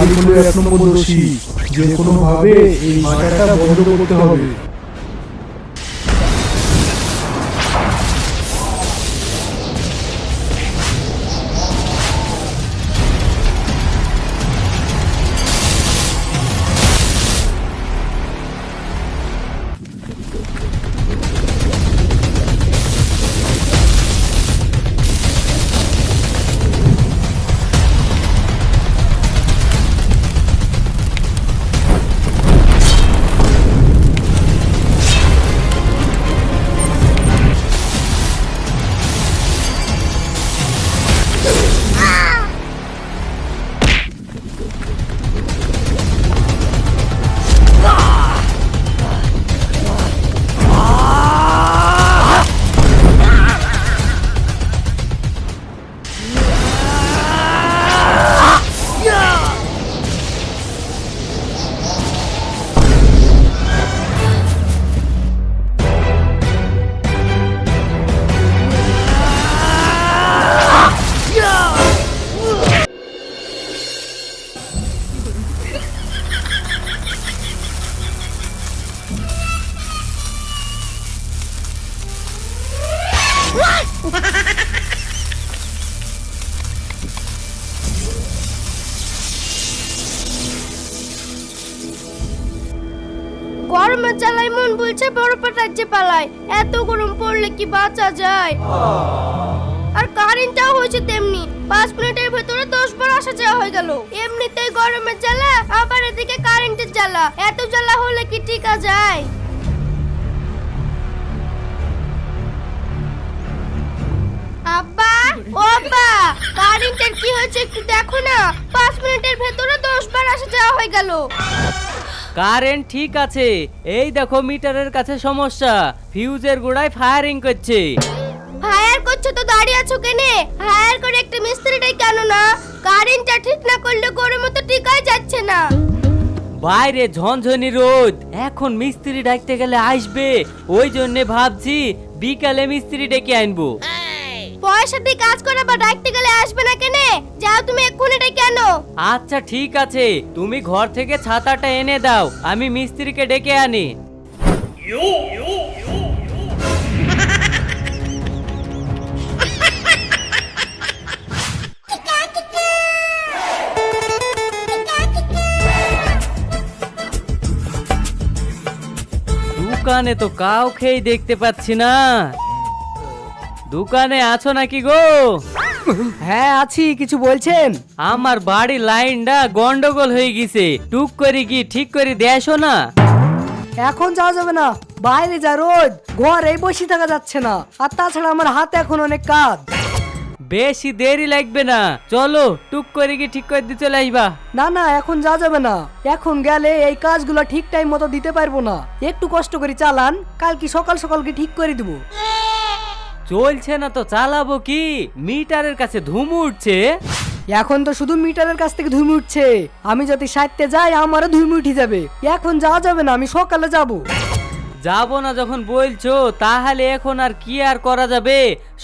মালিক হলো এক নম্বর দোষী। যে কোনোভাবে এই মাথাটা বন্ধ করতে হবে। রাজ্যে পালায়। এত গরম পড়লে কি বাঁচা যায়? আর কারেন্টটাও হয়েছে তেমনি। পাঁচ মিনিটের ভেতরে দশ বার আসা যাওয়া হয়ে গেল। এমনিতেই গরমের জ্বালা, আবার এদিকে কারেন্টের জ্বালা। এত জ্বালা হলে কি টিকা যায়? আব্বা, ও কারেন্টের কি হয়েছে একটু দেখো না। পাঁচ মিনিটের ভেতরে দশ বার আসা যাওয়া হয়ে গেল। কারেন্ট ঠিক আছে। এই দেখো মিটারের কাছে সমস্যা। ফিউজের গোড়ায় ফায়ারিং করছে। ফায়ার করছ তো দাঁড়িয়ে আছো কেনে? হায়ার করে একটা মিস্ত্রিটাই কেন না? কারেন্টটা ঠিক না করলে গরমে তো টিকাই যাচ্ছে না। বাইরে ঝনঝনি রোদ। এখন মিস্ত্রি ডাকতে গেলে আসবে। ওই জন্য ভাবছি বিকালে মিস্ত্রি ডেকে আনব। পয়সা দিয়ে কাজ করে বা ডাকতে গেলে আসবে না কেনে? যাও তুমি এক্ষুনি এটা কেন? আচ্ছা ঠিক আছে। তুমি ঘর থেকে ছাতাটা এনে দাও। আমি মিস্ত্রিকে ডেকে আনি। দোকানে তো কাউকেই দেখতে পাচ্ছি না। দোকানে আছো নাকি গো? হ্যাঁ আছি কিছু বলছেন? আমার বাড়ি লাইনটা গন্ডগোল হয়ে গেছে। টুক করে কি ঠিক করে দেয়সো না? এখন যাওয়া যাবে না। বাইরে যা রোদ ঘরে বসে থাকা যাচ্ছে না। আর তাছাড়া আমার হাতে এখন অনেক কাজ। বেশি দেরি লাগবে না। চলো টুক করে কি ঠিক করে দিয়ে চলে আসবা। না না এখন যাওয়া যাবে না। এখন গেলে এই কাজগুলো ঠিক টাইম মতো দিতে পারব না। একটু কষ্ট করে চালান কাল কি সকাল সকাল কি ঠিক করে দিব। চলছে না তো চালাবো কি? মিটারের কাছে ধুম উঠছে। এখন তো শুধু মিটারের কাছ থেকে ধুমি উঠছে। আমি যদি সাইতে যাই আমারও ধুমি উঠে যাবে। এখন যাওয়া যাবে না আমি সকালে যাব। যাব না যখন বলছো তাহলে এখন আর কি আর করা যাবে?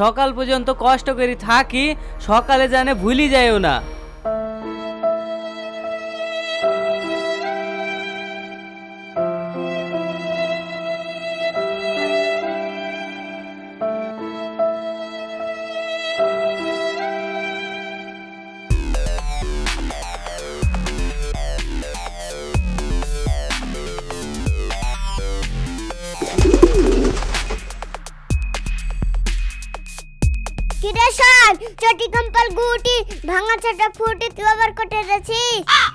সকাল পর্যন্ত কষ্ট করে থাকি সকালে জানে ভুলি যায়ও না। কিরে চটি কম্পাল গুটি ভাঙা ছাটা ফুটি তুই আবার কোটে যাচ্ছি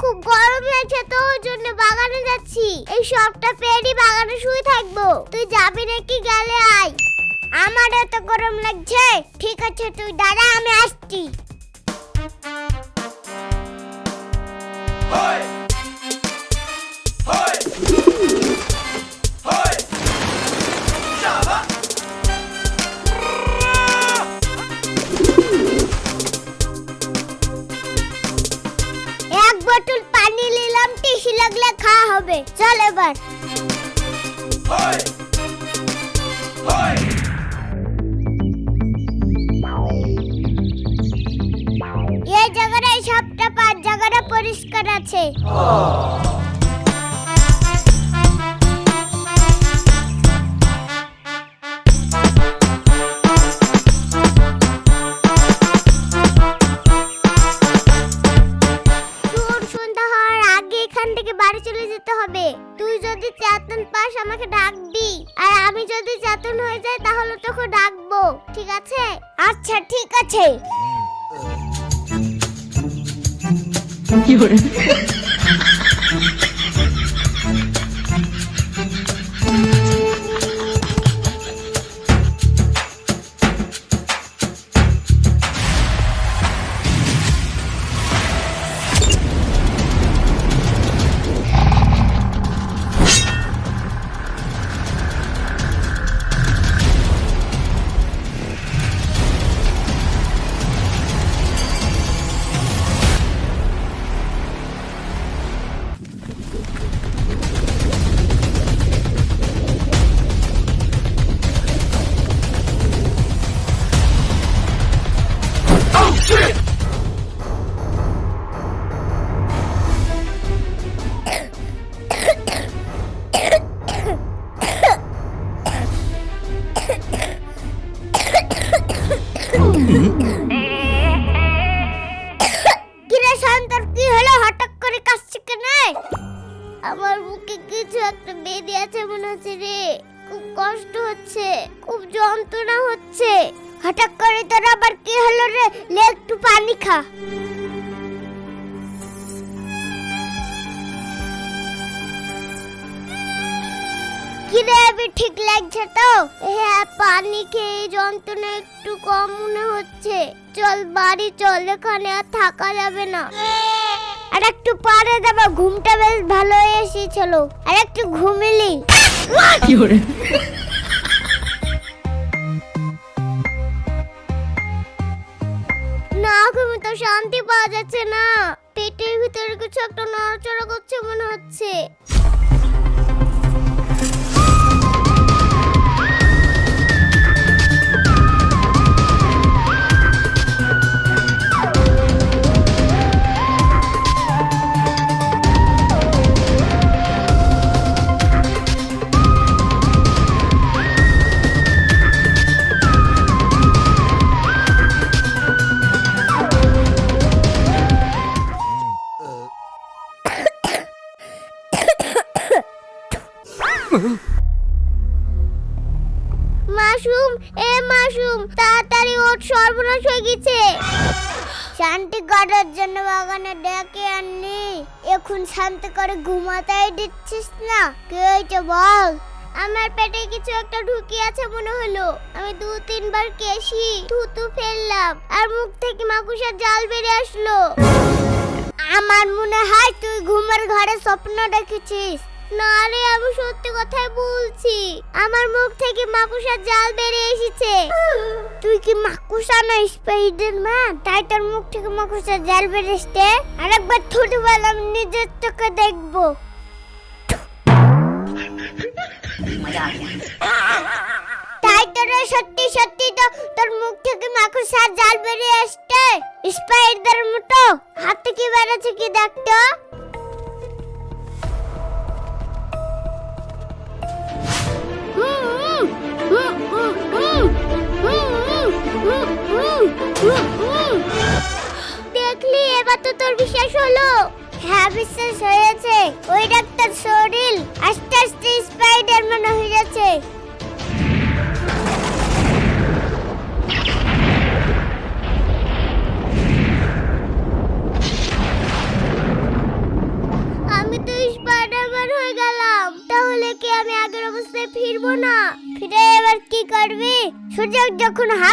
খুব গরম লাগছে তো, ওই জন্য বাগানে যাচ্ছি। এই সবটা পেরি বাগানে শুয়ে থাকব। তুই যাবি নাকি গেলে আয়। আমার এত গরম লাগছে। ঠিক আছে, তুই দাঁড়া, আমি আসছি। এক লাগলে খাওয়া হবে। চল এবার। এই জায়গাটা সবটা পাঁচ জায়গাটা পরিষ্কার আছে। পাস আমাকে ডাকবি আর আমি যদি চেতন হয়ে যাই তাহলে তোকে ডাকবো। ঠিক আছে? আচ্ছা ঠিক আছে। কিরে যন্ত্রণা হচ্ছে। হঠাৎ করে তোর আবার কি হলো রে? লে, একটু পানি খা। কিরে আমি ঠিক লাগছে তো? হ্যাঁ পানি খেয়ে যন্ত্রণা একটু কম মনে হচ্ছে। চল, বাড়ি চল, এখানে আর থাকা যাবে না। আর একটু পরে যাব ঘুমটা বেশ ভালো এসেছিল। আর একটু ঘুমিলি। না, ঘুমে তো শান্তি পাওয়া যাচ্ছে না। পেটের ভিতরে কিছু একটা নড়াচড়া করছে মনে হচ্ছে। মাশরুম, এ মাশরুম, তাড়াতাড়ি ওঠ সর্বনাশ হয়ে গেছে। শান্তি করার জন্য বাগানে ডেকে আননি এখন শান্তি করে ঘুমাতেই দিচ্ছিস না। কে হয়েছে বল? আমার পেটে কিছু একটা ঢুকি আছে মনে হলো। আমি দু, তিনবার কেশি, থুতু ফেললাম আর মুখ থেকে মাকুসার জাল বেরিয়ে আসলো। আমার মনে হয় তুই ঘুমের ঘরে স্বপ্ন দেখেছিস। না আমি সত্যি কথাই বলছি। আমার মুখ থেকে মাকুসার জাল বেরিয়ে এসেছে। তুই কি মাকুসা না স্পাইডার ম্যান তাই তোর মুখ থেকে মাকুসার জাল বেরিয়ে এসছে। আরেকবার থুটু বল আমি নিজের চোখে দেখব। তাই সত্যি সত্যি তো তোর মুখ থেকে মাকুসার জাল বেরিয়ে আসছে স্পাইডার মতো। হাতে কি বেড়েছে কি দেখতো? দেখলি? এবার তো তোর বিশ্বাস হলো। হ্যাঁ বিশ্বাস হয়েছে। ওই ডাক্তার শরীর আস্তে আস্তে স্পাইডারম্যান হয়ে যাচ্ছে। আমি তো স্পাইডারম্যান হয়ে গেলাম। তাহলে কি আমি আগের অবস্থায় ফিরবো না? ফিরে এবার কি করবি? সুযোগ যখন হাতে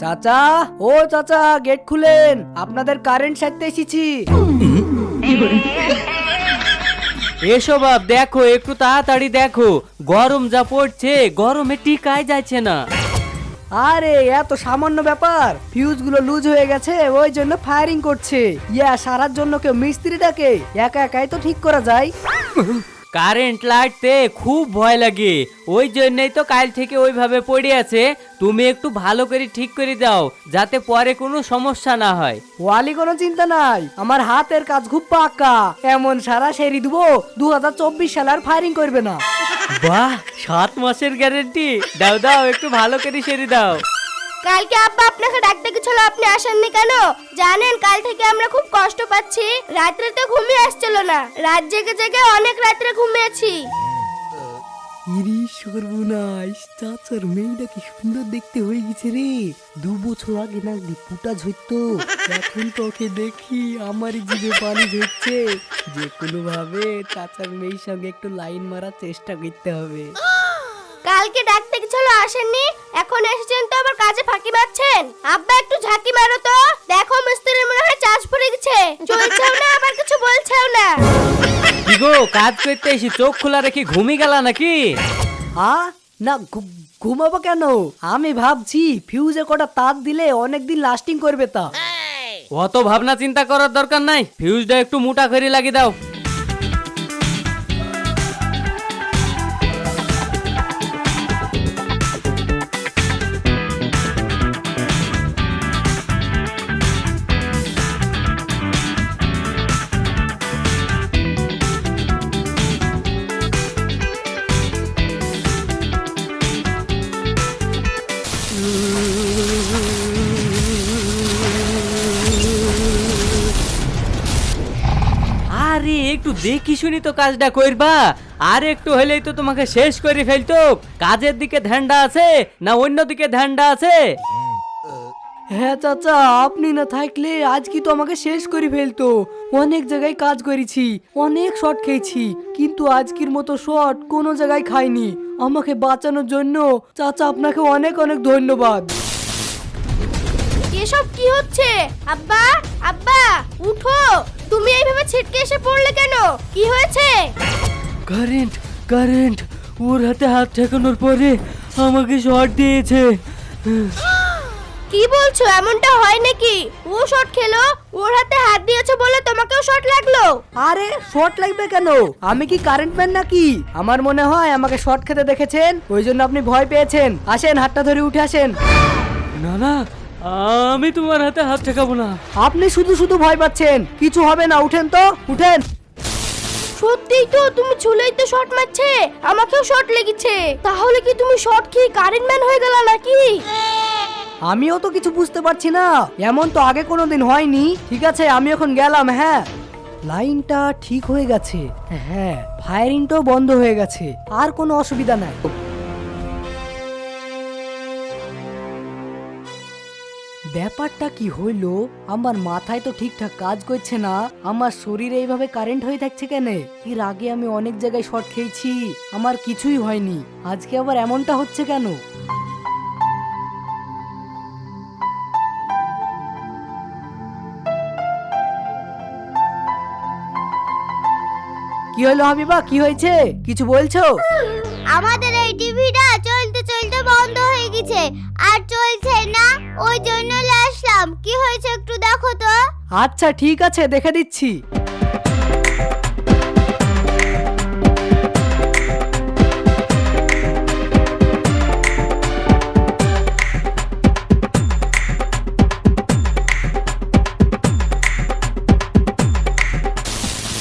চাচা ও চাচা গেট খুলেন। আপনাদের কারেন্ট সারতে এসেছি। এসো বাপ দেখো একটু তাড়াতাড়ি দেখো। গরম যা পড়ছে গরমে টিকায় যাচ্ছে না। আরে এত সামান্য ব্যাপার। ফিউজগুলো লুজ হয়ে গেছে ওই জন্য ফায়ারিং করছে। ইয়া সারার জন্য কেউ মিস্ত্রি ডাকে। একা একাই তো ঠিক করা যায়। কারেন্ট লাগতে খুব ভয় লাগে। ওই জন্যই তো কাল থেকে ওইভাবে পড়ে আছে। তুমি একটু ভালো করে ঠিক করে দাও যাতে পরে কোনো সমস্যা না হয়। ওয়ালি কোনো চিন্তা নাই। আমার হাতের কাজ খুব পাকা এমন সারা সেরি দিব দু হাজার চব্বিশ সালে আর ফায়ারিং করবে না। বাহ সাত মাসের গ্যারেন্টি দাও দাও একটু ভালো করে সেরে দাও। কালকে আব্বা আপনাকে ডাকতে গেছিল আপনি আসেননি কেন? জানেন কাল থেকে আমরা খুব কষ্ট পাচ্ছি। রাত্রে তো ঘুমিয়ে আসছিল না। রাত জেগে জেগে অনেক রাত্রে ঘুমিয়েছি। ইরি সর্বনাশ, চাচার মেয়েটা কি সুন্দর দেখতে হয়ে গেছে রে। দু বছর আগে না পুটা ঝরত। এখন তোকে দেখি আমারই জিভে পানি ঝরছে। যে কোনো ভাবে চাচার মেয়ের সঙ্গে একটু লাইন মারার চেষ্টা করতে হবে। কালকে ডাকতে গেছিল আসেননি? এখন এসেছেন তো আবার কাজে ফাঁকি মারছেন? আব্বা একটু ঝাঁকি মারো তো। দেখো মিস্ত্রি মনে হয় চার্জ পড়ে গেছে। চলছেও না আবার কিছু বলছেও না। কি গো কাজ করতে এসে চোখ খোলা রেখে ঘুমিয়ে গেলা নাকি? আ না ঘুমাবো কেন? আমি ভাবছি ফিউজে কটা তার দিলে অনেকদিন লাস্টিং করবে তা। অত ভাবনা চিন্তা করার দরকার নাই। ফিউজটা একটু মোটা করে লাগিয়ে দাও। দেখি শুনি তো কাজটা করবা আর একটু হলেই তো তোমাকে শেষ করে ফেলতো। কাজের দিকে ধ্যানটা আছে না অন্য দিকে ধ্যানটা আছে? হ্যাঁ চাচা আপনি না থাকলে আজ কি তো আমাকে শেষ করে ফেলতো। অনেক জায়গায় কাজ করেছি অনেক শট খেয়েছি কিন্তু আজকের মতো শট কোনো জায়গায় খাইনি। আমাকে বাঁচানোর জন্য চাচা আপনাকে অনেক অনেক ধন্যবাদ। এসব কি হচ্ছে? আব্বা আব্বা উঠো! তুমি এইভাবে ছিটকে এসে পড়লে কেন? কি হয়েছে? কারেন্ট কারেন্ট ওর হাতে হাত ঠেকানোর পরে আমাকে শর্ট দিয়েছে। কি বলছো? এমনটা হয় নাকি? ও শট খেলো ওর হাতে হাত দিয়েছে বলে তোমাকেও শট লাগল? আরে শর্ট লাগবে কেন? আমি কি কারেন্ট ম্যান নাকি? আমার মনে হয় আমাকে শর্ট খেতে দেখেছেন ওই জন্য আপনি ভয় পেয়েছেন। আসেন হাতটা ধরে উঠে আসেন। না না আমি তোমার হাতে হাত ঠেকাবো না। আপনি শুধু শুধু ভয় পাচ্ছেন। কিছু হবে না উঠেন তো উঠেন। সত্যিই তো তুমি ছুলেই তো শট মারছে। আমাকেও শট লেগেছে। তাহলে কি তুমি শট খেয়ে কারেন্ট ম্যান হয়ে গেলা নাকি? আমিও তো কিছু বুঝতে পারছি না। এমন তো আগে কোনোদিন হয়নি। ঠিক আছে আমি এখন গেলাম হ্যাঁ। লাইনটা ঠিক হয়ে গেছে। হ্যাঁ ফায়ারিংটাও বন্ধ হয়ে গেছে। আর কোনো অসুবিধা নাই। ব্যাপারটা কি হইল? আমার মাথায় তো ঠিকঠাক কাজ করছে না। আমার শরীরে এইভাবে কারেন্ট হয়ে থাকছে কেন? এর আগে আমি অনেক জায়গায় শর্ট খেয়েছি। আমার কিছুই হয়নি। আজকে আবার এমনটা হচ্ছে কেন? কি হলো হাবিবা? কি হয়েছে? কিছু বলছো? আমাদের এই টিভিটা আচ্ছা ঠিক আছে দেখে দিচ্ছি।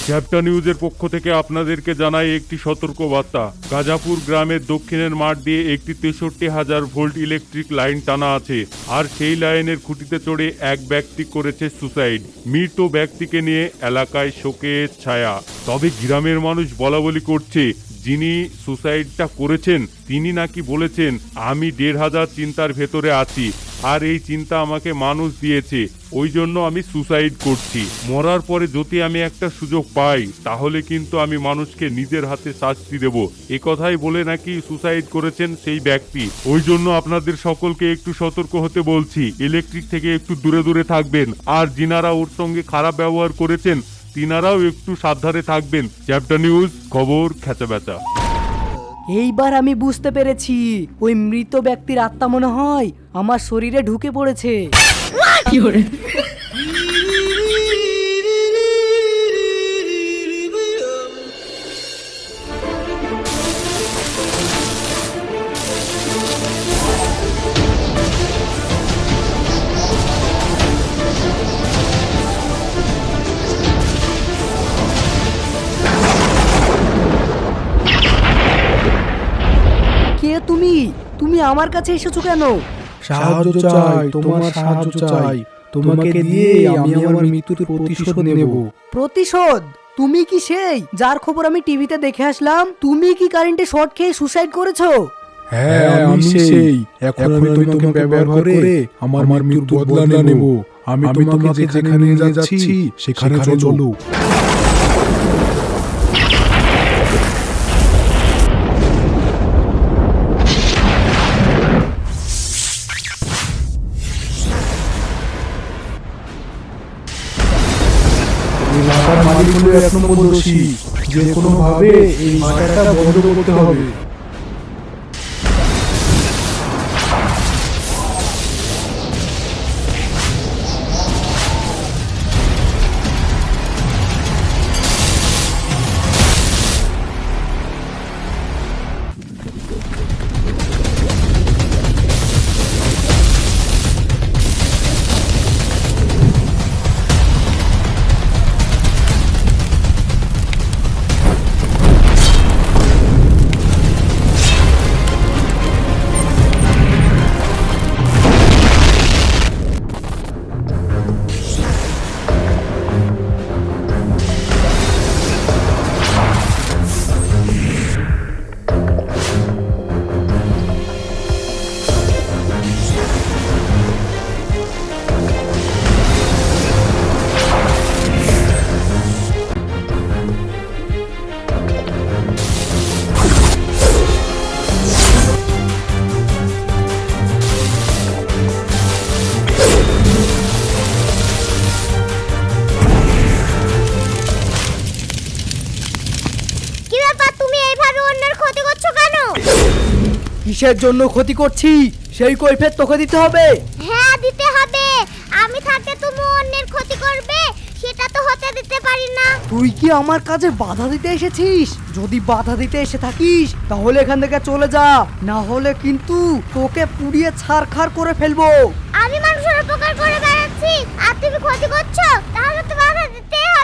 চ্যাপ্টা নিউজের পক্ষ থেকে আপনাদেরকে জানাই একটি সতর্ক বার্তা গাজাপুর গ্রামের দক্ষিণের মাঠ দিয়ে একটি তেষট্টি হাজার ভোল্ট ইলেকট্রিক লাইন টানা আছে। আর সেই লাইনের খুঁটিতে চড়ে এক ব্যক্তি করেছে সুসাইড। মৃত ব্যক্তিকে নিয়ে এলাকায় শোকের ছায়া। তবে গ্রামের মানুষ বলা বলি করছে, যিনি সুসাইডটা করেছেন, তিনি নাকি বলেছেন, আমি দেড় হাজার চিন্তার ভেতরে আছি। আর এই চিন্তা আমাকে মানুষ দিয়েছে। ওই জন্য আমি সুসাইড করছি। মরার পরে যদি আমি একটা সুযোগ পাই, তাহলে কিন্তু আমি মানুষকে নিজের হাতে শাস্তি দেব। এ কথাই বলে নাকি সুসাইড করেছেন সেই ব্যক্তি। ওই জন্য আপনাদের সকলকে একটু সতর্ক হতে বলছি। ইলেকট্রিক থেকে একটু দূরে দূরে থাকবেন। আর যিনারা ওর সঙ্গে খারাপ ব্যবহার করেছেন, তিনারাও একটু সাবধানে থাকবেন। চ্যাপ্টার নিউজ, খবর খেচা বেচা এইবার আমি বুঝতে পেরেছি। ওই মৃত ব্যক্তির আত্মা মনে হয় আমার শরীরে ঢুকে পড়েছে। আমার কাছে এসেছ কেন? সাহায্য চাই তোমার সাহায্য চাই। তোমাকে দিয়ে আমি আমার মৃত্যুর প্রতিশোধ নেব। প্রতিশোধ? তুমি কি সেই? যার খবর আমি টিভিতে দেখে আসলাম তুমি কি কারেন্টে শর্ট খেয়ে সুসাইড করেছ? হ্যাঁ আমি সেই। এখন আমি তোমাকে ব্যবহার করে আমার মৃত্যুর বদলা নেব। আমি তোমাকে যেখানে যাচ্ছি সেখানে চলো। এক নম্বর দোষী যে কোনোভাবে এই মাথাটা বন্ধ করতে হবে। কি ব্যাপার? তুমি এইভাবে অন্যের ক্ষতি করছ কেন? কিসের জন্য ক্ষতি করছি? সেই কৈফের তোকে দিতে হবে। হ্যাঁ দিতে হবে। আমি থাকতে তুমি অন্যের ক্ষতি করবে সেটা তো হতে দিতে পারি না। তুই কি আমার কাজে বাধা দিতে এসেছিস? যদি বাধা দিতে এসে থাকিস তাহলে এখান থেকে চলে যা। না হলে কিন্তু তোকে পুড়িয়ে ছারখার করে ফেলব। আমি মানুষের উপকার করে বেড়াচ্ছি আর তুমি ক্ষতি করছ তাহলে তো বাধা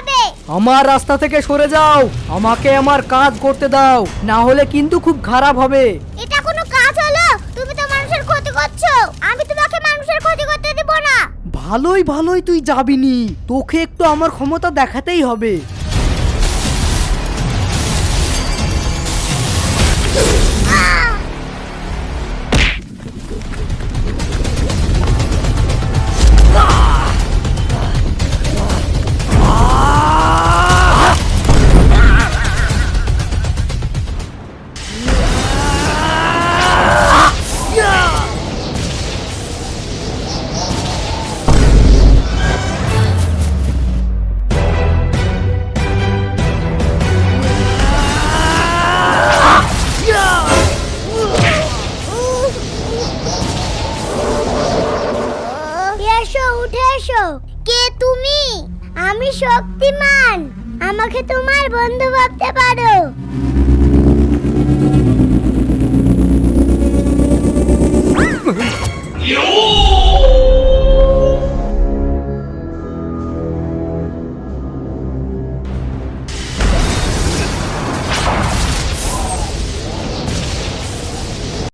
হবে। আমার রাস্তা থেকে সরে যাও। আমাকে আমার কাজ করতে দাও। না হলে কিন্তু খুব খারাপ হবে। এটা কোনো কাজ হলো? তুমি তো মানুষের ক্ষতি করছ। আমি তোমাকে মানুষের ক্ষতি করতে দেব না। ভালোই ভালোই তুই যাবিনি। তোকে একটু আমার ক্ষমতা দেখাতেই হবে। আমাকে তোমার বন্ধু ভাবতে পারো।